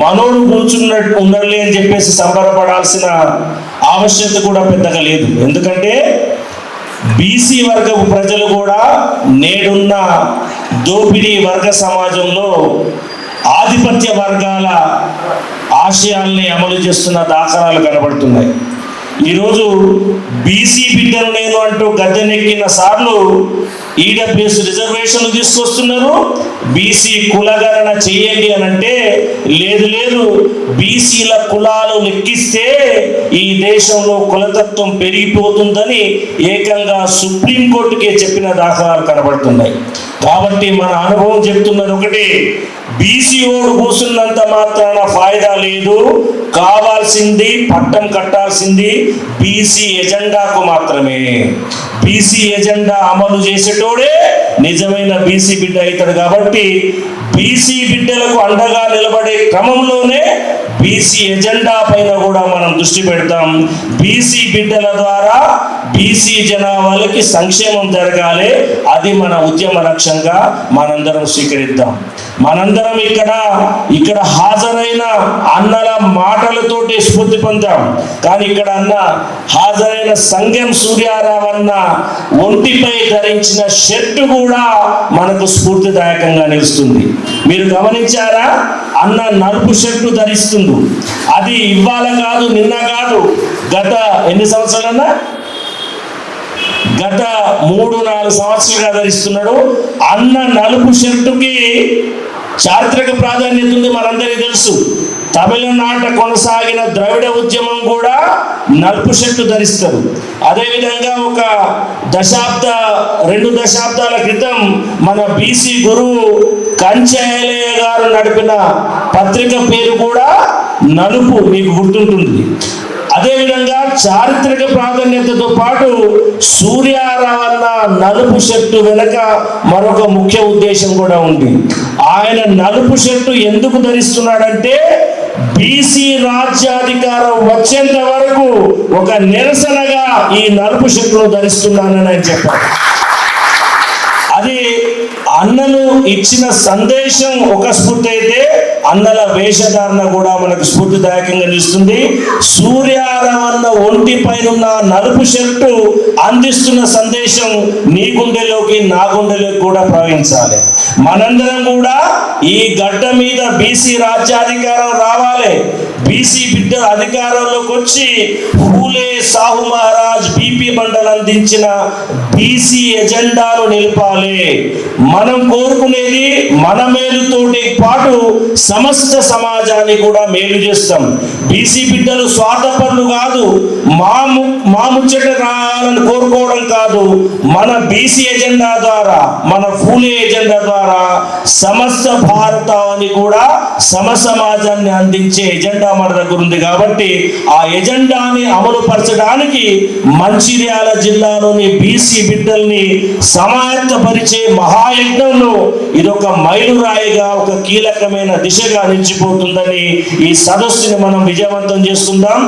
మనోడు కూర్చున్నట్టు ఉండాలి అని చెప్పేసి సంబరపడాల్సిన ఆవశ్యకత కూడా పెద్దగా లేదు. ఎందుకంటే బీసీ వర్గపు ప్రజలు కూడా నేడున్న దోపిడీ వర్గ సమాజంలో ఆధిపత్య వర్గాల ఆశయాల్ని అమలు చేస్తున్న దాఖలాలు కనబడుతున్నాయి. ఈరోజు బీసీ బిడ్డలు నేను అంటూ గద్దెనెక్కిన సార్లు ఈడబ్ల్యూఎస్ రిజర్వేషన్లు తీసుకొస్తున్నారు. బీసీ కులగణన చేయండి అని అంటే లేదు లేదు బీసీల కులాలు లెక్కిస్తే ఈ దేశంలో కులతత్వం పెరిగిపోతుందని ఏకంగా సుప్రీంకోర్టుకే చెప్పిన దాఖలాలు కనబడుతున్నాయి. కాబట్టి మన అనుభవం చెప్తున్నది ఒకటి. బీసీ ఓడు కూర్చున్నంత మాత్రాన ఫాయిదా లేదు. కావాల్సింది పట్టం కట్టాల్సింది బీసీ ఎజెండాకు మాత్రమే. బీసీ ఎజెండా అమలు చేసేటోడే నిజమైన బీసీ బిడ్డ అవుతాడు కాబట్టి బీసీ బిడ్డలకు అండగా నిలబడే క్రమంలోనే బీసీ ఎజెండా పైన కూడా మనం దృష్టి పెడతాం. బీసీ బిడ్డల ద్వారా బీసీ జనాభాలకి సంక్షేమం జరగాలి. అది మన ఉద్యమ లక్ష్యంగా మనందరం స్వీకరిద్దాం. మనందరం ఇక్కడ ఇక్కడ హాజరైన అన్నల మాటలతోటి స్ఫూర్తి పొందాం. కానీ ఇక్కడ అన్న హాజరైన సంఘం సూర్యారావు అన్న ఒంటిపై ధరించిన షర్టు కూడా మనకు స్ఫూర్తిదాయకంగా నిలుస్తుంది. మీరు గమనించారా? అన్న నలుపు షర్టు ధరిస్తుంది అది ఇవాళ కాదు నిన్న కాదు. గత ఎన్ని సంవత్సరాలన్నా? గత మూడు నాలుగు సంవత్సరాలుగా ధరిస్తున్నాడు. అన్న నలుపు షర్టుకి చారిత్రక ప్రాధాన్యత ఉంది మనందరికీ తెలుసు. తమిళనాట కొనసాగిన ద్రవిడ ఉద్యమం కూడా నలుపు షర్టు ధరిస్తారు అదేవిధంగా ఒక దశాబ్ద రెండు దశాబ్దాల క్రితం మన బీసీ గురువు కంచెలయ్య గారు నడిపిన పత్రిక పేరు కూడా నలుపు మీకు గుర్తుంటుంది. అదేవిధంగా చారిత్రక ప్రాధాన్యతతో పాటు సూర్యారావన్న నలుపు షర్టు వెనక మరొక ముఖ్య ఉద్దేశం కూడా ఉంది. ఆయన నలుపు షర్టు ఎందుకు ధరిస్తున్నాడంటే బీసీ రాజ్యాధికారం వచ్చేంత వరకు ఒక నిరసనగా ఈ నలుపు షర్టును ధరిస్తున్నానని ఆయన చెప్పారు. అది అన్నలు ఇచ్చిన సందేశం ఒక స్ఫూర్తి అయితే అన్నల వేషధారణ కూడా మనకు స్ఫూర్తిదాయకంగా నిలుస్తుంది. సూర్యారవన్న ఒంటి పైన నలుపు షర్టు అందిస్తున్న సందేశం నీ గుండెలోకి నా గుండెలోకి కూడా ప్రవహించాలి. మనందరం కూడా ఈ గడ్డ మీద బీసీ రాజ్యాధికారం రావాలి. బీసీ బిడ్డ అధికారంలోకి వచ్చి పూలే సాహు మహారాజ్ బీపీ అందించిన బీసీ ఎజెండాను నిలపాలి. మనం కోరుకునేది మన మేలుతోటి పాటు సమస్త సమాజాన్ని కూడా మేలు చేస్తాం. బీసీ బిడ్డలు స్వార్థపరులు కాదు మాము మాముచ్చట రావాలని కోరుకోవడం కాదు. మన బీసీ ఎజెండా ద్వారా మన ఫూలే ఎజెండా ద్వారా సమస్త భారతాన్ని కూడా సమ సమాజాన్ని అందించే ఎజెండా మన దగ్గర ఉంది కాబట్టి ఆ ఎజెండాని అమలు పరచడానికి మంచిర్యాల జిల్లాలోని బీసీ బిడ్డల్ని సమాయత్తపరిచే మహాయజ్ఞంలో ఇదొక మైలురాయిగా ఒక కీలకమైన దిశగా నిలిచిపోతుందని ఈ సదస్సుని మనం విజయవంతం చేసుకుందాం